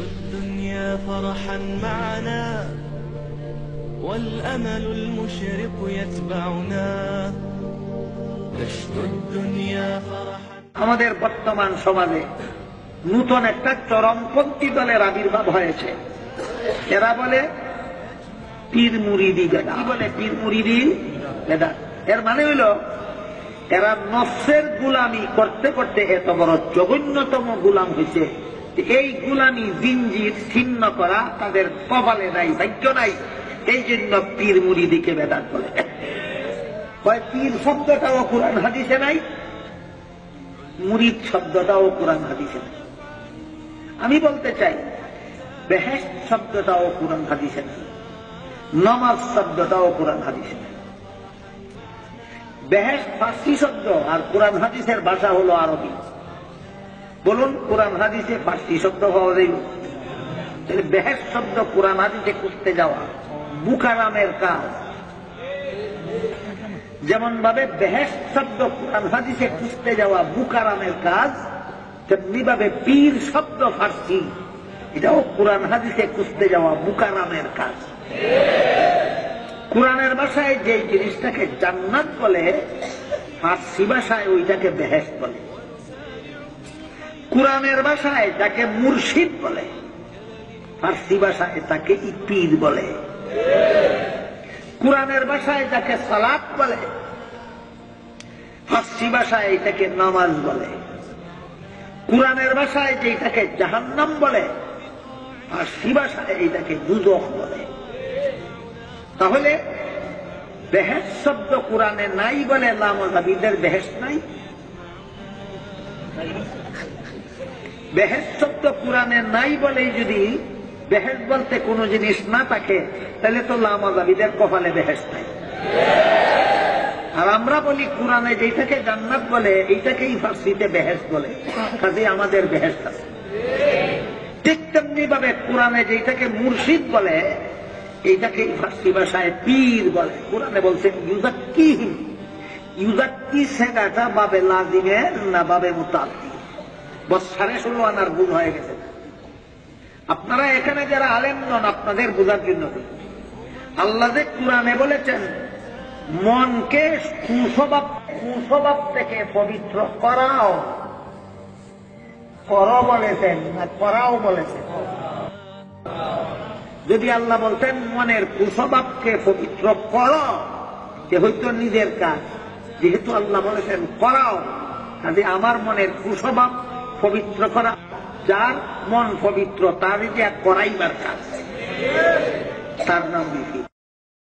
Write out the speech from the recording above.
الدنيا فرحا معنا والأمل المشرق يتبعنا نشد الدنيا فرحا আমাদের বর্তমান সমাজে নূতন একটা চরমপন্থী দলের আবির্ভাব হয়েছে এরা বলে পীর মুরিদি বেদা কি বলে পীর মুরিদি বেদা এর মানে হইল এরা নফসের গুলামি করতে করতে এত বড় জঘন্যতম গুলাম হয়েছে যে এই গুলামি জিঞ্জির ছিন্ন করা তাদের কপালে নাই, ভাগ্য নাই। এই জন্য পীর মুরিদিকে বেদাত বলে। কয়, পীর শব্দটাও কোরআন হাদিসে নাই, মুরিদ শব্দটাও কোরআন হাদিসে নাই। আমি বলতে চাই বেহেস শব্দটাও কোরআন হাদিসে নাই, নমাজ শব্দটাও কোরআন হাদিসে নাই। বেহেস ফার্সি শব্দ আর কোরআন হাদিসের ভাষা হলো আরবি। বলুন, কোরআন হাদিসে ফার্সি শব্দ পাওয়া যাইব তাহলে বেহেস শব্দ কোরআন হাদিসে খুঁজতে যাওয়া বুকারামের কাজ। যেমন ভাবে বেহেস শব্দ কোরআন হাদিসে খুঁজতে যাওয়া বুকারামের কাজ তেমনি ভাবে পীর শব্দ ফার্সি, এটাও কোরআন হাদিসে খুঁজতে যাওয়া বুকারামের কাজ। কোরআনের ভাষায় যে জিনিসটাকে জান্নাত বলে, ফার্সি ভাষায় ওইটাকে বেহেস বলে। কোরআনের ভাষায় যাকে মুর্শিদ বলে। ফার্সি ভাষায় তাকে পীর বলে। কোরআনের ভাষায় যাকে সালাত বলে। ফার্সি ভাষায় এটাকে নামাজ বলে। কোরআনের ভাষায় যেটাকে জাহান্নাম বলে, ফার্সি ভাষায় এটাকে দুদক বলে। তাহলে বেহেস শব্দ কোরআনে নাই বলে লামজাবিদের বেহেস নাই? বেহেস শব্দ কোরআনে নাই বলেই যদি বেহেস বলতে কোনো জিনিস না থাকে, তাহলে তো লামাজাবিদের কপালে বেহেস নাই। আর আমরা বলি কোরআনে যেটাকে জান্নাত বলে, এইটাকেই ফার্সিতে বেহেস বলে। কাজে আমাদের বেহেস আছে। ঠিক তেমনি ভাবে কোরআনে যেটাকে মুর্শিদ বলে এইটাকে ফার্সি ভাষায় পীর বলে। কোরআনে বলছেন ইউজাক্কি ইউজাক্কি সেগাটা বাবে লাজিমের না বাবে বস সাড়ে ষোলো আনার ভুল হয়ে গেছে। আপনারা এখানে যারা আলেম নন, আপনাদের বোঝার জন্য আল্লাহ যে কোরআনে বলেছেন, মনকে কুস্বভাব কুস্বভাব থেকে পবিত্র করাও। কর বলেছেন না করাও বলেছেন। যদি আল্লাহ বলতেন, মনের কুস্বভাবকে পবিত্র করো যে হয়তো নিজের কাজ। যেহেতু আল্লাহ বলেছেন, করাও। কাজে আমার মনের কুস্বভাব পবিত্র করা যার মন পবিত্র তারই যে করাইবার কাজ। তার নাম বিধি